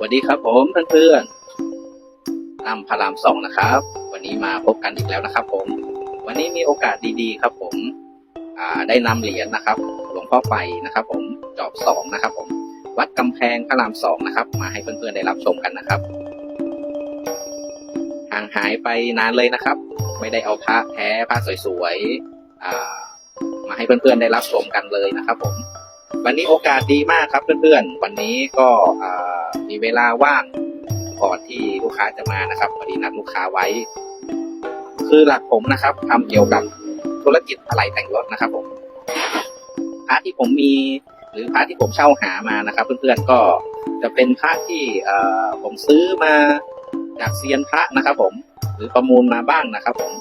วัสดีครับผมเพื่อนๆตั้มพระรามสองนะครับ วันนี้มาพบกันอีกแล้วนะครับ ผม วันนี้มีโอกาสดีๆ ครับ ผมได้นำเหรียญนะครับหลวงพ่อไฟนะครับ ผมจอบสองนะครับ ผม วัดกำแพงพระรามสองนะครับ มาให้เพื่อนๆได้รับชมกันนะครับห่างหายไปนานเลยนะครับ ไม่ได้เอาพระแท้พระสวยๆมาให้เพื่อนๆได้รับชมกันเลยนะครับ ผม วันนี้โอกาสดีมากครับเพื่อนๆ วันนี้ก็มีเวลาว่างก่อนที่ลูกค้าจะมานะครับพอดีนัดลูกค้าไว้ คือหลักผมนะครับทำเกี่ยวกับธุรกิจอะไหล่แต่งรถนะครับผมพระที่ผมมีหรือพระที่ผมเช่าหามานะครับ เพื่อนๆก็จะเป็นพระที่ผมซื้อมาจากเซียนพระนะครับ ผมหรือประมูลมาบ้างนะครับ ผม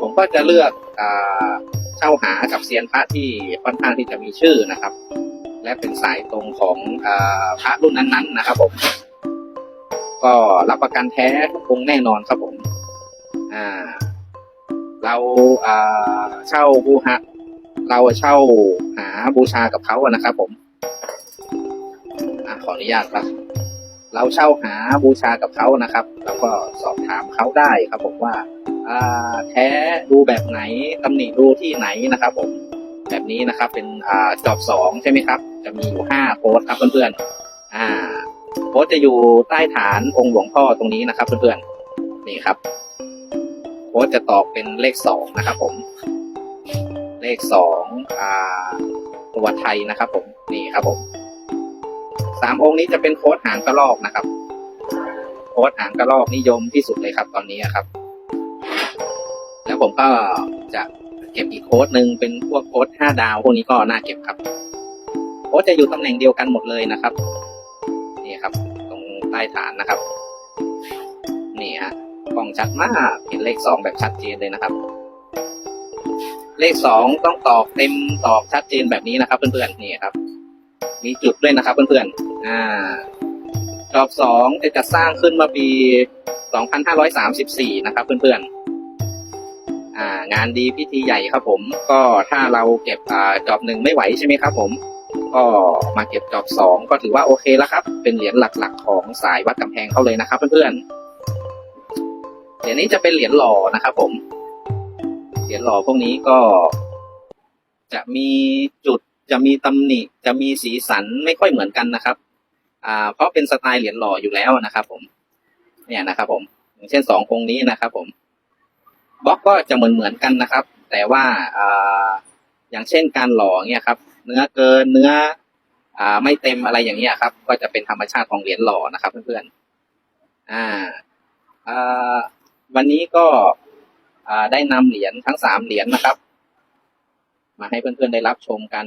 ผมก็จะเลือกอ เช่าหากับเซียนพระที่ค่อนข้างที่จะมีชื่อนะครับ และเป็นสายตรงของอพระรุ่นนั้นๆนะครับ ผม ก็รับประกันแท้ทุกองแน่นอนครับผม อ่า เราเช่าบูฮะเราเช่าหาบูชากับเขาอะนะครับ ผมอขออนุญาตครับเราเช่าหาบูชากับเขานะครับ แล้วก็สอบถามเขาได้ครับผมว่า แท้ดูแบบไหนตำหนิดูที่ไหนนะครับผมแบบนี้นะครับ เป็นจอบสองใช่ไหมครับ จะมีอยู่ห้าโพสครับเพื่อนๆอ่าโพสจะอยู่ใต้ฐานองค์หลวงพ่อตรงนี้นะครับเพื่อนๆนี่ครับโพสจะตอบเป็นเลขสองนะครับ ผม เลขสองอ่าตัวไทยนะครับ ผมนี่ครับผมสามองค์นี้จะเป็นโค้ดหางกระรอกนะครับ โค้ดหางกระรอกนิยมที่สุดเลยครับ ตอนนี้ครับ ผมก็จะเก็บอีกโค้ดหนึ่งเป็นพวกโค้ดห้าดาว พวกนี้ก็น่าเก็บครับ โค้ดจะอยู่ตำแหน่งเดียวกันหมดเลยนะครับ นี่ครับ ตรงใต้ฐานนะครับ นี่ฮะกล้องชัดมากเห็นเลขสองแบบชัดเจนเลยนะครับ เลขสองต้องตอกเต็มตอกชัดเจนแบบนี้นะครับ เพื่อนๆนี่ครับ มีจุดด้วยนะครับ เพื่อนๆอ่าจอบสองจะจัดสร้างขึ้นมาปี 2534 นะครับ เพื่อนๆ งานดีพิธีใหญ่ครับผม ก็ถ้าเราเก็บอ่าจอบหนึ่งไม่ไหวใช่ไหมครับผม ก็มาเก็บจอบสองก็ถือว่าโอเคแล้วครับ เป็นเหรียญหลักๆ ของสายวัดกำแพงเขาเลยนะครับเพื่อนๆเหรียญนี้จะเป็นเหรียญหล่อนะครับผม เหรียญหล่อพวกนี้ก็ จะมีจุดจะมีตำหนิ จะมีสีสันไม่ค่อยเหมือนกันนะครับ อ่า เพราะเป็นสไตล์เหรียญหล่ออยู่แล้วนะครับ ผม เนี่ยนะครับ ผมอย่างเช่นสององค์นี้นะครับ ผม บล็อกก็จะเหมือนเหมือนกันนะครับ แต่ว่าอย่างเช่นการหล่อเนี่ยครับ เนื้อเกินเนื้ออไม่เต็มอะไรอย่างเงี้ยครับ ก็จะเป็นธรรมชาติของเหรียญหล่อนะครับเพื่อนๆอ่าวันนี้ก็ได้นำเหรียญทั้งสามเหรียญนะครับ มาให้เพื่อนๆได้รับชมกัน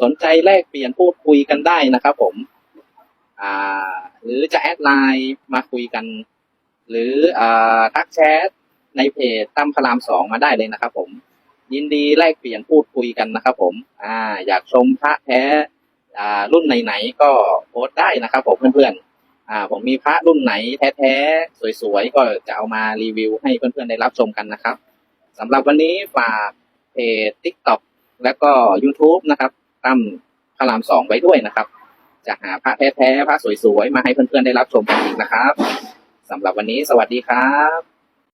สนใจแลกเปลี่ยนพูดคุยกันได้นะครับ ผมหรือจะแอดไลน์มาคุยกัน หรืออทักแชท ในเพจตั้มพรามสองมาได้เลยนะครับ ผม ยินดีแลกเปลี่ยนพูดคุยกันนะครับ ผม อ่า อยากชมพระแท้อ่ารุ่นไหนๆก็โพสต์ได้นะครับ ผมเพื่อนๆอ่า ผมมีพระรุ่นไหนแท้ๆสวยๆก็จะเอามารีวิวให้เพื่อนๆได้รับชมกันนะครับสำหรับวันนี้ฝากเพจ TikTok แล้วก็ YouTube นะครับตั้มพระรามสองไว้ด้วยนะครับ จะหาพระแท้ๆพระสวยๆ มาให้เพื่อนๆ ได้รับชมกันอีกนะครับสำหรับวันนี้สวัสดีครับ